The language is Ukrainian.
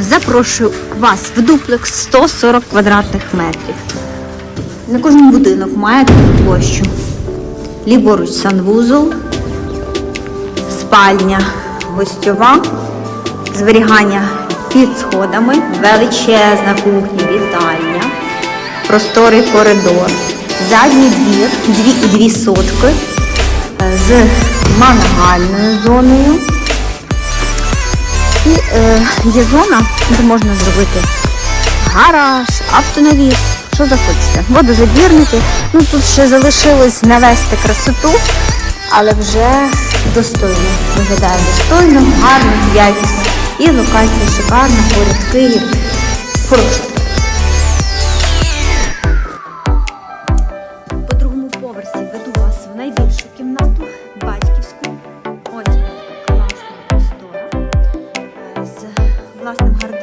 Запрошую вас в дуплекс 140 квадратних метрів. На кожен будинок має таку площу. Ліворуч санвузол, спальня гостьова, зберігання під сходами, величезна кухня, вітальня, просторий коридор, задній двір, дві і дві сотки е, з мангальною зоною. І е, є зона, де можна зробити гараж, автонавіс, що захочете. Водозабірники. Ну тут ще залишилось навести красоту, але вже достойно. Виглядає достойно, гарно, якісно. І локація шикарна, поряд Київ. власним гардеробом.